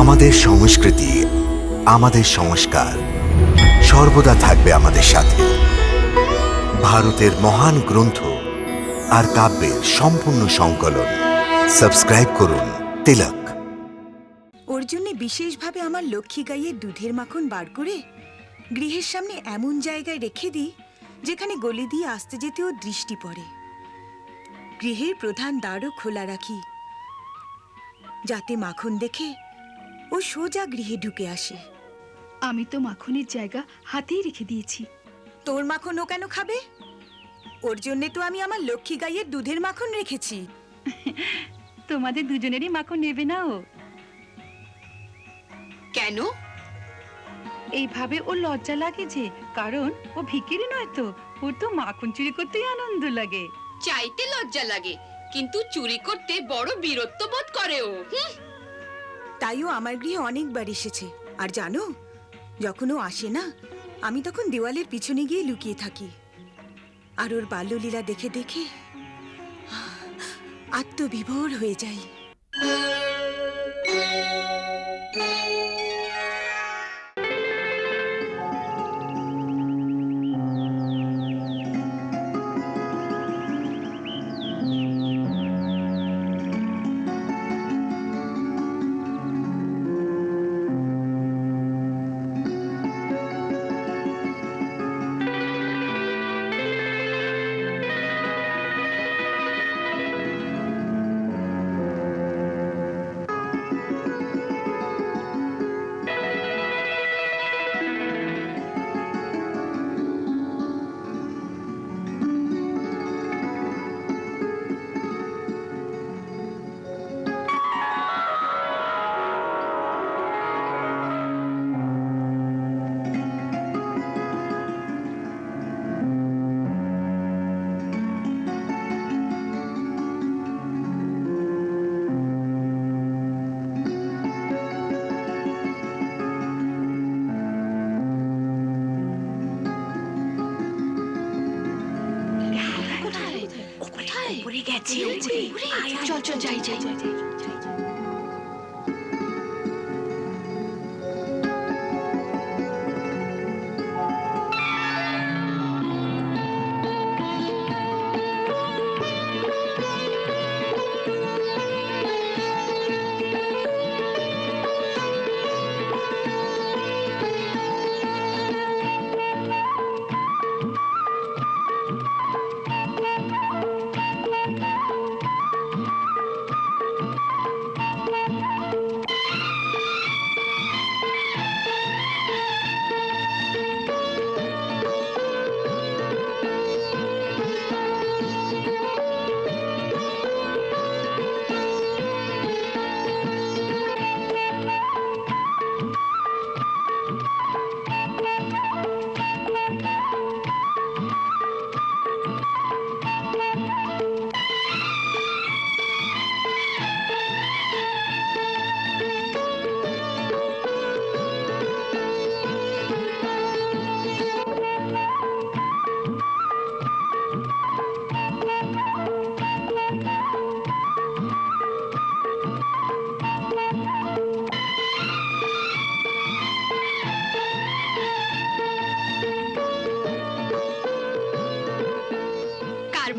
আমাদের সংস্কৃতি, আমাদের সংস্কার সর্বদা থাকবে আমাদের সাথে। ভারতের মহান গ্রন্থ আর কাব্যের সম্পূর্ণ সংকলন। সাবস্ক্রাইব করুন তিলক। ওর জন্য বিশেষভাবে আমার লক্ষ্মী গাইয়ের দুধের মাখন বার করে গৃহের সামনে এমন জায়গায় রেখে দিই, যেখানে গলি দিয়ে আসতে যেতে ওর দৃষ্টি পড়ে। গৃহের প্রধান দ্বারও খোলা রাখি, যাতে মাখন দেখে ও সোজা গৃহে ঢুকে আসে। আমি তো মাখনের জায়গা হাতেই রেখে দিয়েছি। তোর মাখন ও কেন খাবে? ওর জন্যে তো আমি আমার লক্ষ্মী গাইয়ের দুধের মাখন রেখেছি। তোমাদের দুজনেরই মাখন নেবে না ও। কেন? এইভাবে ও লজ্জা লাগে যে কারণ ও ভিকিরি নয় তো ওর তো মাখন চুরি করতেই আনন্দ লাগে। চাইতে লজ্জা লাগে কিন্তু চুরি করতে বড় বীরত্ব বোধ করে ও তাইও আমার গৃহে অনেকবার এসেছে। আর জানো, যখন ও আসে না, আমি তখন দেওয়ালের পিছনে গিয়ে লুকিয়ে থাকি। আর ওর বাল্যলীলা দেখে দেখে আত্মবিভোর হয়ে যাই। চল চল যাই যাই কার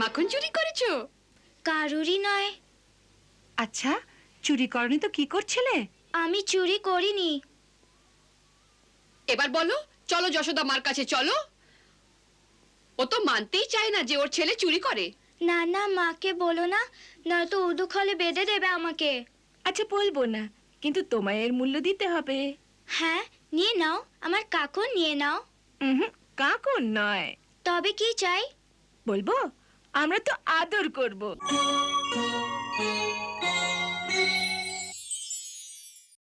মাখন চুরি করেছ? কারুরই নয়। আচ্ছা চুরি করনি তো কি করছিলে? আমি চুরি করিনি। এবার বলো চলো যশোদা মার কাছে চলো। ও তো মানতেই চায় না যে ওর ছেলে চুরি করে। না না মাকে বলো না নয়তো উদু খলে বেঁধে দেবে আমাকে। আচ্ছা বলব না কিন্তু তোমায় এর মূল্য দিতে হবে। হ্যাঁ নিয়ে নাও আমার কাকু নিয়ে নাও। কাকুর নয়। তবে কি চাই? বলব আমরা তো আদর করব।